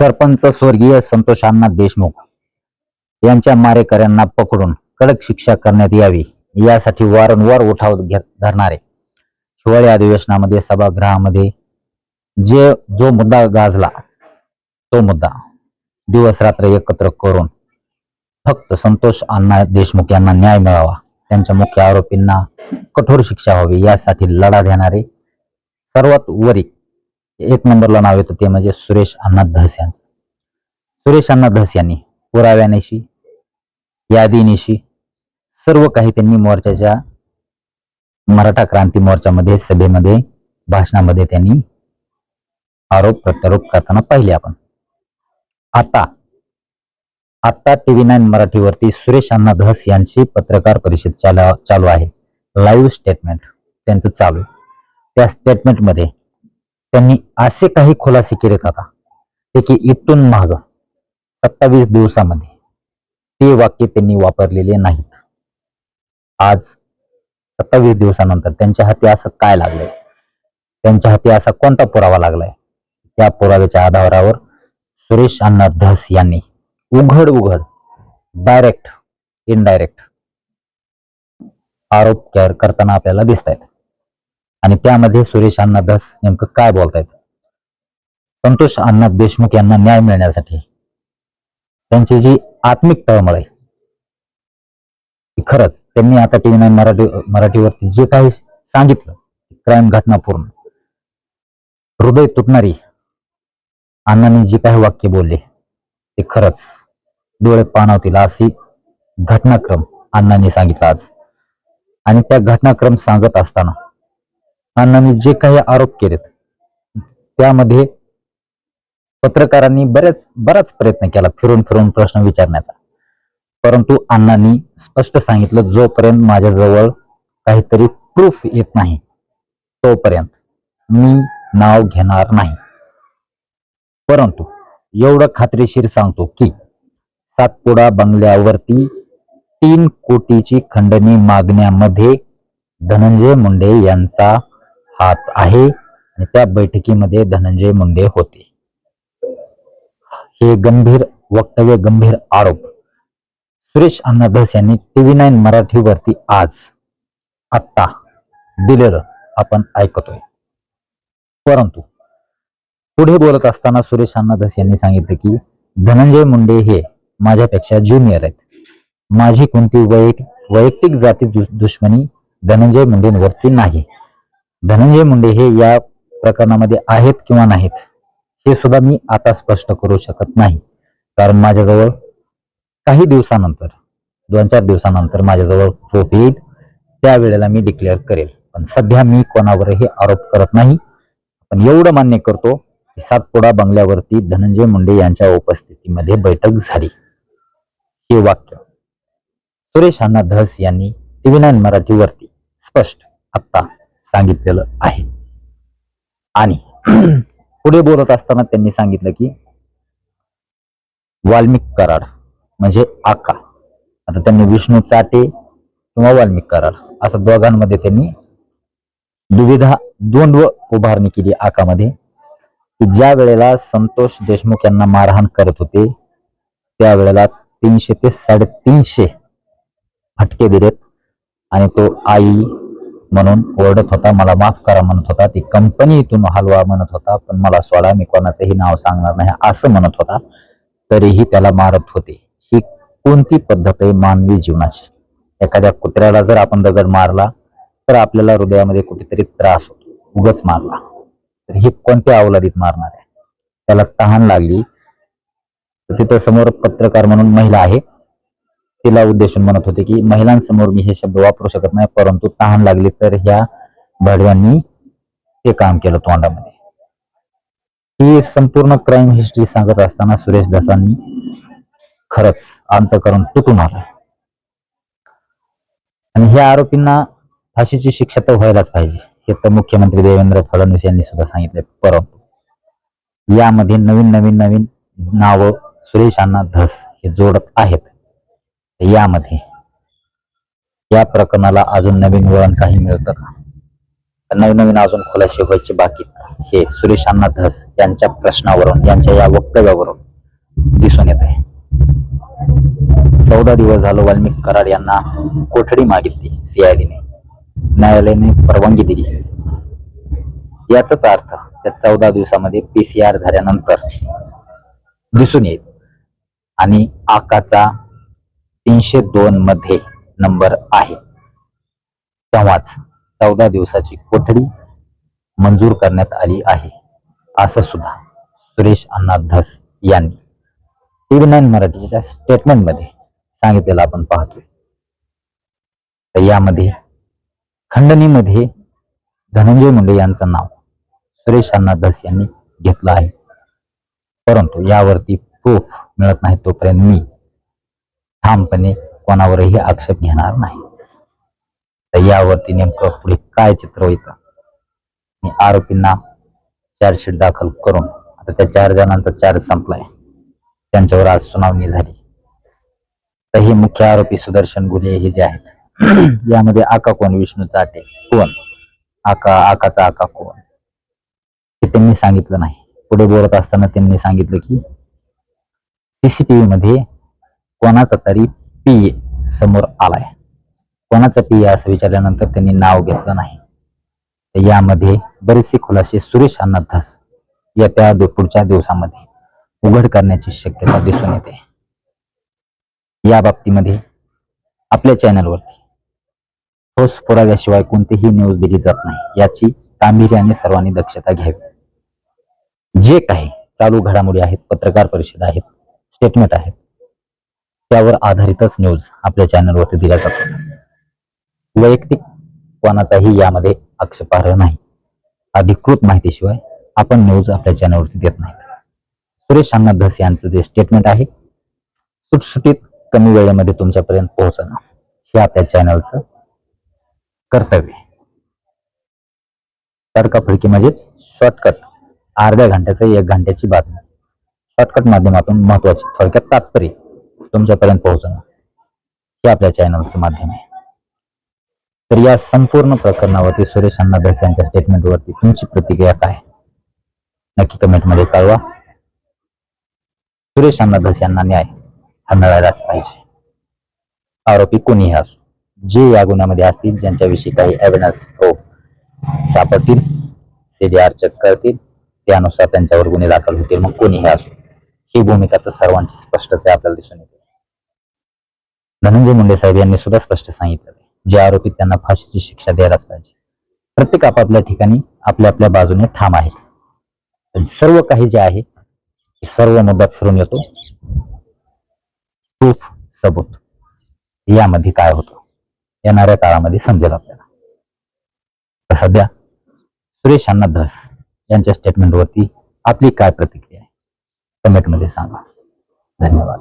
सरपंच स्वर्गीय संतोष अण्णा देशमुख यांच्या मारेकऱ्यांना पकडून कडक शिक्षा करण्यात यावी यासाठी वारंवार उठाव धरणारे हिवाळी अधिवेशनामध्ये सभागृहामध्ये जे जो मुद्दा गाजला तो मुद्दा दिवस रात्र एकत्र करून फक्त संतोष अण्णा देशमुख यांना न्याय मिळावा त्यांच्या मुख्य आरोपींना कठोर शिक्षा व्हावी यासाठी लढा देणारे सर्वात वरी एक नंबरला नाव येतं ते म्हणजे सुरेश अण्णा धस यांचं. सुरेश अण्णा धस यांनी पुराव्यानिशी यादीनिशी सर्व काही त्यांनी मोर्चाच्या मराठा क्रांती मोर्चामध्ये सभेमध्ये भाषणामध्ये त्यांनी आरोप प्रत्यारोप करताना पाहिले आपण. आता आता टीव्ही नाईन मराठीवरती सुरेश अण्णा धस यांची पत्रकार परिषद चालू चालू आहे. लाईव्ह स्टेटमेंट त्यांचं चालू आहे. त्या स्टेटमेंटमध्ये त्यांनी असे काही खुलासे केलेत आता. ते की इथून माग सत्तावीस दिवसामध्ये ते वाक्य त्यांनी वापरलेले नाहीत. आज सत्तावीस दिवसानंतर त्यांच्या हाती असं काय लागलंय? त्यांच्या हाती असा कोणता पुरावा लागलाय? त्या पुराव्याच्या आधारावर सुरेश अण्णा धस यांनी उघड उघड डायरेक्ट इनडायरेक्ट आरोप करताना आपल्याला दिसत आहेत आणि त्यामध्ये सुरेश अण्णा दास नेमकं काय बोलतायत? संतोष अण्णा देशमुख यांना न्याय मिळण्यासाठी त्यांची जी आत्मिक तळमळ आहे खरंच त्यांनी आता टीव्ही नाईन मराठी मराठीवरती जे काही सांगितलं क्राईम घटना पूर्ण. हृदय तुटणारी अण्णांनी जी काही वाक्य बोलले ते खरंच डोळे पाणावतील अशी घटनाक्रम अण्णांनी सांगितला आज. आणि त्या घटनाक्रम सांगत असताना अण्णांनी जे काही आरोप केलेत त्यामध्ये पत्रकारांनी बरेच बराच प्रयत्न केला फिरून फिरून प्रश्न विचारण्याचा. परंतु अण्णांनी स्पष्ट सांगितलं जोपर्यंत माझ्याजवळ काहीतरी प्रूफ येत नाही तोपर्यंत मी नाव घेणार नाही. परंतु एवढं खात्रीशीर सांगतो की सातपुडा बंगल्यावरती तीन कोटीची खंडणी मागण्यामध्ये धनंजय मुंडे यांचा हात आहे आणि त्या बैठकीमध्ये धनंजय मुंडे होते. हे गंभीर वक्तव्य गंभीर आरोप. सुरेश अण्णा धस यांनी टीव्ही नाईन मराठीवरती आज आत्ता दिलेलं आपण ऐकतोय. परंतु पुढे बोलत असताना सुरेश अण्णा धस यांनी सांगितलं की धनंजय मुंडे हे माझ्यापेक्षा ज्युनियर आहेत. माझी कोणती वैयक्तिक जाती दुश्मनी धनंजय मुंडेंवरती नाही. धनंजय मुंडे हे या प्रकरणामध्ये आहेत किंवा नाहीत हे सुद्धा मी आता स्पष्ट करू शकत नाही. कारण माझ्याजवळ काही दिवसानंतर दोन चार दिवसानंतर माझ्याजवळ प्रूफ येईल. त्यावेळेला मी डिक्लेअर करेल. पण सध्या मी कोणावरही आरोप करत नाही. पण एवढं मान्य करतो की सातपुडा बंगल्यावरती धनंजय मुंडे यांच्या उपस्थितीमध्ये बैठक झाली. हे वाक्य सुरेश अण्णा धस यांनी टीव्ही नाईन मराठीवरती स्पष्ट आत्ता. सांगितलेलं आहे. आणि पुढे बोलत असताना त्यांनी सांगितलं की वाल्मिक कराड म्हणजे आका आता त्यांनी विष्णू चाटे किंवा वाल्मिक कराड असं दोघांमध्ये त्यांनी दुविधा द्वंद्व उभारणी केली आकामध्ये. की ज्या वेळेला संतोष देशमुख यांना मारहाण करत होते त्यावेळेला तीनशे ते साडेतीनशे फटके दिलेत. आणि तो आई म्हणून ओरडत होता मला माफ करा म्हणत होता. ती कंपनी इथून हलवा म्हणत होता. पण मला सोडा मी कोणाचंही नाव सांगणार नाही असं म्हणत होता. तरीही त्याला मारत होते. ही कोणती पद्धत आहे मानवी जीवनाची? एखाद्या कुत्र्याला जर आपण दगड मारला तर आपल्याला हृदयामध्ये कुठेतरी त्रास होतो. उगच मारला. तर ही कोणत्या अवलादीत मारणार आहे? त्याला तहान लागली. तर तिथं समोर पत्रकार म्हणून महिला आहे. तिला उद्देशून म्हणत होते की महिलांसमोर मी हे शब्द वापरू शकत नाही परंतु तहान लागली तर ह्या भडव्यांनी ते काम केलं तोंडामध्ये. ही संपूर्ण क्राईम हिस्ट्री सांगत असताना सुरेश दासांनी खरंच अंतकरण तुटून आलं. आणि ह्या आरोपींना फाशीची शिक्षा तर व्हायलाच पाहिजे हे तर मुख्यमंत्री देवेंद्र फडणवीस यांनी सुद्धा सांगितले परंतु यामध्ये नवीन नवीन नवीन नावं सुरेशांना धस हे जोडत आहेत. यामध्ये या प्रकरणाला अजून नवीन वळण काही मिळतं का? नवनवीन अजून खुलासे व्हायचे बाकी हे सुरेश अण्णा धस यांच्या प्रश्नावरून यांच्या या वक्तव्यावरून दिसून येत आहे. चौदा दिवस झालो वाल्मिक कराड यांना कोठडी मागितली सीआयडीने न्यायालयाने परवानगी दिली. याचाच अर्थ त्या चौदा दिवसामध्ये पीसीआर झाल्यानंतर दिसून येईल. आणि आकाचा तीनशे दोन मध्ये नंबर आहे. तेव्हाच चौदा दिवसाची कोठडी मंजूर करण्यात आली आहे. असं सुद्धा सुरेश अण्णा धस यांनी टीव्ही नाईन मराठीच्या स्टेटमेंटमध्ये सांगितलेलं आपण पाहतोय. तर यामध्ये खंडणीमध्ये धनंजय मुंडे यांचं नाव सुरेश अण्णा धस यांनी घेतलं आहे. परंतु यावरती प्रूफ मिळत नाही तोपर्यंत मी ठामपणे कोणावरही आक्षेप घेणार नाही. तर यावरती नेमकं पुढे काय चित्र होतं? आणि आरोपींना चार्जशीट दाखल करून आता त्या चार जणांचा चार्ज संपलाय. त्यांच्यावर आज सुनावणी झाली. तर हे मुख्य आरोपी सुदर्शन गुले हे जे आहेत यामध्ये आका कोण? विष्णू चाटे कोण? आका आकाचा आका कोण? हे त्यांनी सांगितलं नाही. पुढे बोलत असताना त्यांनी सांगितलं की सीसीटीव्ही मध्ये कोणाचा तरी पी समोर आलाय. कोणाचा पी असं विचारल्यानंतर त्यांनी नाव घेतलं नाही. तर यामध्ये बरेचसे खुलासे सुरेश अन्नाधास या येत्या पुढच्या दिवसामध्ये उघड करण्याची शक्यता दिसून येते. या बाबतीमध्ये आपल्या चॅनलवरती ठोस पुराव्याशिवाय कोणतीही न्यूज दिली जात नाही. याची गांभीर्याने सर्वांनी दक्षता घ्यावी. जे काही चालू घडामोडी आहेत पत्रकार परिषद आहेत स्टेटमेंट आहेत त्यावर आधारितच न्यूज आपल्या चॅनलवरती दिल्या जातात वैयक्तिक कोणाचाही यामध्ये आक्षेपार्ह नाही. अधिकृत माहितीशिवाय आपण न्यूज आपल्या चॅनलवरती देत नाही. सुरेश अण्णा धस यांचं जे स्टेटमेंट आहे सुटसुटीत कमी वेळेमध्ये तुमच्यापर्यंत पोहोचणं हे आपल्या चॅनलचं कर्तव्य आहे. तडकाफडकी म्हणजेच शॉर्टकट अर्ध्या घंट्याचं एक घंट्याची बातमी. शॉर्टकट माध्यमातून महत्वाची थोडक्यात तात्पर्य. तुमच्यापर्यंत पोहोचणं हे आपल्या चॅनलचं माध्यम आहे. तर या संपूर्ण प्रकरणावरती सुरेश अण्णा धस यांच्या स्टेटमेंटवरती तुमची प्रतिक्रिया काय? नक्की कमेंटमध्ये कळवा. सुरेश अण्णा धस यांना न्याय हा मिळायलाच पाहिजे. आरोपी कोणीही असो जे या गुन्ह्यामध्ये असतील ज्यांच्याविषयी काही एव्हिडन्स हो प्रूफ सापडतील सीडीआर चेक करतील त्यानुसार त्यांच्यावर गुन्हे दाखल होतील मग कोणीही असो. ही भूमिका तर सर्वांची स्पष्टच आहे आपल्याला दिसून येते. धनंजय मुंडे साहेब यांनी सुद्धा स्पष्ट सांगितलं जे आरोपी त्यांना फाशीची शिक्षा द्यायलाच पाहिजे. प्रत्येक आपापल्या ठिकाणी आपल्या आपल्या बाजूने ठाम आहे पण सर्व काही जे आहे सर्व मुद्दा फिरून येतो. प्रूफ सबूत यामध्ये काय होतं? येणाऱ्या काळामध्ये समजेल आपल्याला. तर सध्या सुरेश अण्णा धस यांच्या स्टेटमेंटवरती आपली काय प्रतिक्रिया आहे? कमेंटमध्ये सांगा. धन्यवाद.